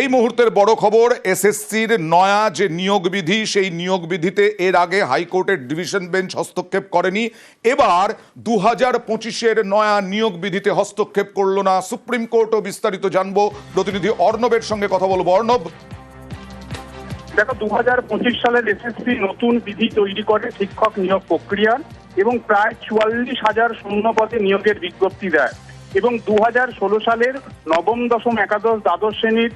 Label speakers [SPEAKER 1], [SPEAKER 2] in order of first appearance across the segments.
[SPEAKER 1] এই মুহূর্তের বড় খবর, এসএসসির নয়া যে নিয়োগ বিধি সেই নিয়োগ বিধিতে এর আগে হাইকোর্টের ডিভিশন বেঞ্চ হস্তক্ষেপ করেনি। এবার দু হাজার পঁচিশের নয়া নিয়োগ বিধিতে হস্তক্ষেপ করল না সুপ্রিম কোর্টও বিস্তারিত জানব। প্রতিনিধি অর্ণবের সঙ্গে কথা বলব। অর্ণব।
[SPEAKER 2] দেখো দু হাজার পঁচিশ সালের এসএসসি নতুন বিধি তৈরি করে শিক্ষক নিয়োগ প্রক্রিয়ার এবং প্রায় চুয়াল্লিশ হাজার শূন্য পদে নিয়োগের বিজ্ঞপ্তি দেয়। এবং দু হাজার ষোলো সালের নবম, দশম, একাদশ, দ্বাদশ শ্রেণির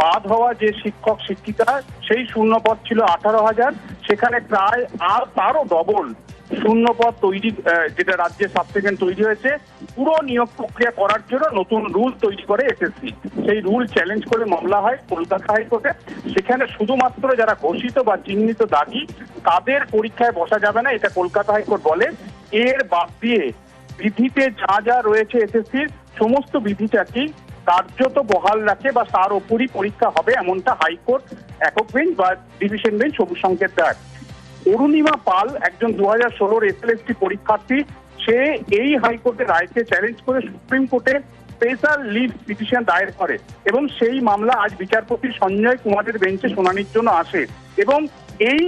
[SPEAKER 2] বাদ হওয়া যে শিক্ষক শিক্ষিকা, সেই শূন্য পদ ছিল আঠারো হাজার। সেখানে প্রায় আর তারও ডবল শূন্য পদ তৈরি যেটা রাজ্যের সাবসেকেন্ড তৈরি হয়েছে। পুরো নিয়োগ প্রক্রিয়া করার জন্য নতুন রুল তৈরি করে এসএসসি সেই রুল চ্যালেঞ্জ করে মামলা হয় কলকাতা হাইকোর্টে। সেখানে শুধুমাত্র যারা ঘোষিত বা চিহ্নিত দাগি তাদের পরীক্ষায় বসা যাবে না, এটা কলকাতা হাইকোর্ট বলে। এর বাদ দিয়ে বিধিতে যা যা রয়েছে এসএসসির সমস্ত বিধিটাকেই কার্যত বহাল রাখে বা তার ওপরই পরীক্ষা হবে এমনটা হাইকোর্ট, একক বেঞ্চ বা ডিভিশন বেঞ্চ সবুজ সংকেত দেয়। অরুণিমা পাল, একজন দু হাজার ষোলোর এসএলএসটি পরীক্ষার্থী, সে এই হাইকোর্টের রায়কে চ্যালেঞ্জ করে সুপ্রিম কোর্টে স্পেশাল লিভ পিটিশন দায়ের করে এবং সেই মামলা আজ বিচারপতি সঞ্জয় কুমারের বেঞ্চে শুনানির জন্য আসে এবং এই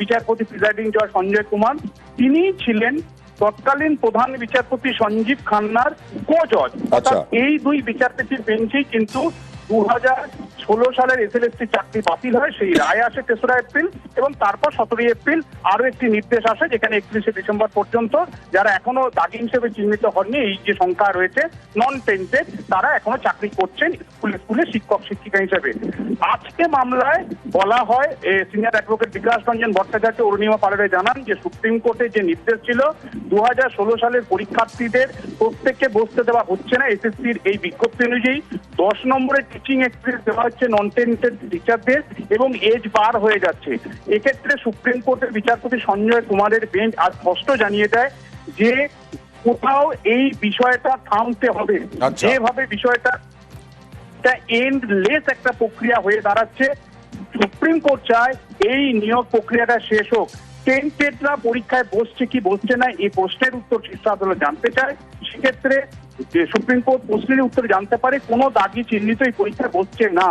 [SPEAKER 2] বিচারপতি প্রিজাইডিং জজ সঞ্জয় কুমার, তিনি ছিলেন তৎকালীন প্রধান বিচারপতি সঞ্জীব খান্নার কো জজ
[SPEAKER 1] আচ্ছা।
[SPEAKER 2] এই দুই বিচারপতির বেঞ্চেই কিন্তু দু হাজার ষোলো সালের এসএলএসটি চাকরি বাতিল হয়। সেই রায় আসে তেসরা এপ্রিল এবং তারপর সতেরোই এপ্রিল আরও একটি নির্দেশ আসে যেখানে একত্রিশে ডিসেম্বর পর্যন্ত যারা এখনও দাগি হিসেবে চিহ্নিত হননি এই যে সংখ্যা রয়েছে নন টেন্টেড তারা এখনও চাকরি করছেন। স্কুলে শিক্ষক শিক্ষিকা হিসেবে। আজকে মামলায় বলা হয় সিনিয়র অ্যাডভোকেট বিকাশ রঞ্জন ভট্টাচার্য অরুণিমা পালের জানান যে সুপ্রিম কোর্টে যে নির্দেশ ছিল দু সালের পরীক্ষার্থীদের প্রত্যেককে বসতে দেওয়া হচ্ছে না এসএসসির এই বিজ্ঞপ্তি অনুযায়ী। দশ নম্বরের টিচিং এক্সপিরিয়েন্স দেওয়া হচ্ছে নন টেন্টেড টিচারদের এবং এজ বার হয়ে যাচ্ছে। এক্ষেত্রে সুপ্রিম কোর্টের বিচারপতি সঞ্জয় কুমারের বেঞ্চ আজ স্পষ্ট জানিয়ে দেয় যে কোথাও এই বিষয়টা থামতে হবে।
[SPEAKER 1] আচ্ছা।
[SPEAKER 2] যেভাবে বিষয়টা একটা এন্ডলেস একটা প্রক্রিয়া হয়ে দাঁড়াচ্ছে। সুপ্রিম কোর্ট চায় এই নিয়োগ প্রক্রিয়াটা শেষ হোক। টেন্টেডরা পরীক্ষায় বসছে কি বসছে না, এই প্রশ্নের উত্তর শীর্ষ আদালত জানতে চায়। সেক্ষেত্রে সুপ্রিম কোর্ট প্রশ্নের উত্তর জানতে পারে, কোনো দাগি চিহ্নিত এই পরীক্ষায় বসছে না।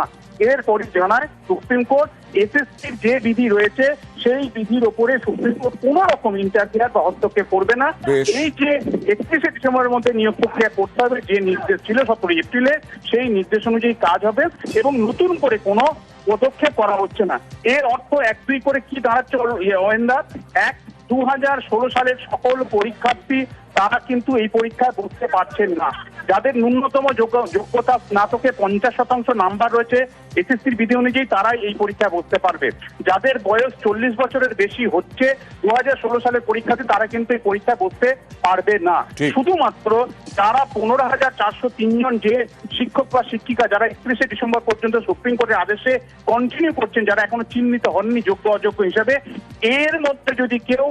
[SPEAKER 2] এরপরে জানায় সুপ্রিম কোর্ট এসএসসির যে বিধি রয়েছে সেই বিধির ওপরে সুপ্রিম কোর্ট কোনো রকম ইন্টারফিয়ার বা হস্তক্ষেপ করবে না। এই যে একত্রিশে ডিসেম্বরের মধ্যে নিয়োগ প্রক্রিয়া করতে হবে যে নির্দেশ ছিল সতেরোই এপ্রিলে সেই নির্দেশ অনুযায়ী কাজ হবে এবং নতুন করে কোনো পদক্ষেপ করা হচ্ছে না। এর অর্থ এক দুই করে কি দাঁড়াচ্ছে ওয়েন্দার এক দু হাজার ষোলো সালের সকল পরীক্ষার্থী তারা কিন্তু এই পরীক্ষায় বসতে পারছেন না। যাদের ন্যূনতম যোগ্য- যোগ্যতা স্নাতকে পঞ্চাশ শতাংশ নাম্বার রয়েছে এসএসসির বিধি অনুযায়ী তারাই এই পরীক্ষায় বসতে পারবে। যাদের বয়স চল্লিশ বছরের বেশি হচ্ছে দু হাজার ষোলো সালের পরীক্ষাতে তারা কিন্তু এই পরীক্ষায় বসতে পারবে না। শুধুমাত্র যারা পনেরো হাজার চারশো তিনজন যে শিক্ষক বা শিক্ষিকা যারা একত্রিশে ডিসেম্বর পর্যন্ত সুপ্রিম কোর্টের আদেশে কন্টিনিউ করছেন যারা এখনও চিহ্নিত হননি যোগ্য অযোগ্য হিসাবে এর মধ্যে যদি কেউ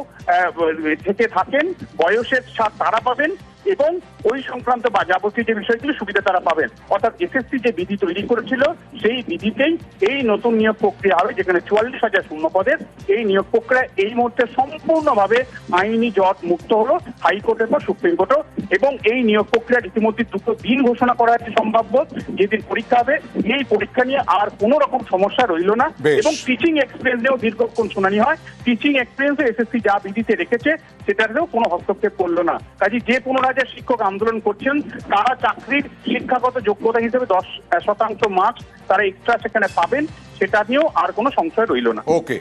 [SPEAKER 2] থেকে থাকেন বয়সের তারা পাবেন এবং ওই সংক্রান্ত বা যাবতীয় যে বিষয়গুলো সুবিধা তারা পাবেন। অর্থাৎ এসএসসি যে বিধি তৈরি করেছিল, সেই বিধিতেই এই নতুন নিয়োগ প্রক্রিয়া হবে, যেখানে চুয়াল্লিশ হাজার শূন্য পদের এই নিয়োগ প্রক্রিয়া এই মুহূর্তে সম্পূর্ণভাবে আইনি জট মুক্ত হলো, হাইকোর্টের পর সুপ্রিম কোর্টও এবং এই নিয়োগ প্রক্রিয়া ইতিমধ্যে দুটো দিন ঘোষণা করা হচ্ছে সম্ভাব্য যেদিন পরীক্ষা হবে এই পরীক্ষা নিয়ে আর কোনো রকম সমস্যা রইল না। এবং টিচিং এক্সপিরিয়েন্সেও দীর্ঘক্ষণ শুনানি হয়। টিচিং এক্সপিরিয়েন্সে এসএসসি যা বিধিতে রেখেছে সেটাতেও কোনো হস্তক্ষেপ করল না। কাজে যে পনেরো হাজার শিক্ষক আন্দোলন করছেন তারা চাকরির শিক্ষাগত যোগ্যতা হিসেবে দশ শতাংশ মার্কস তারা এক্সট্রা সেখানে পাবেন সেটা নিয়েও আর কোনো সংশয় রইল না।
[SPEAKER 1] ওকে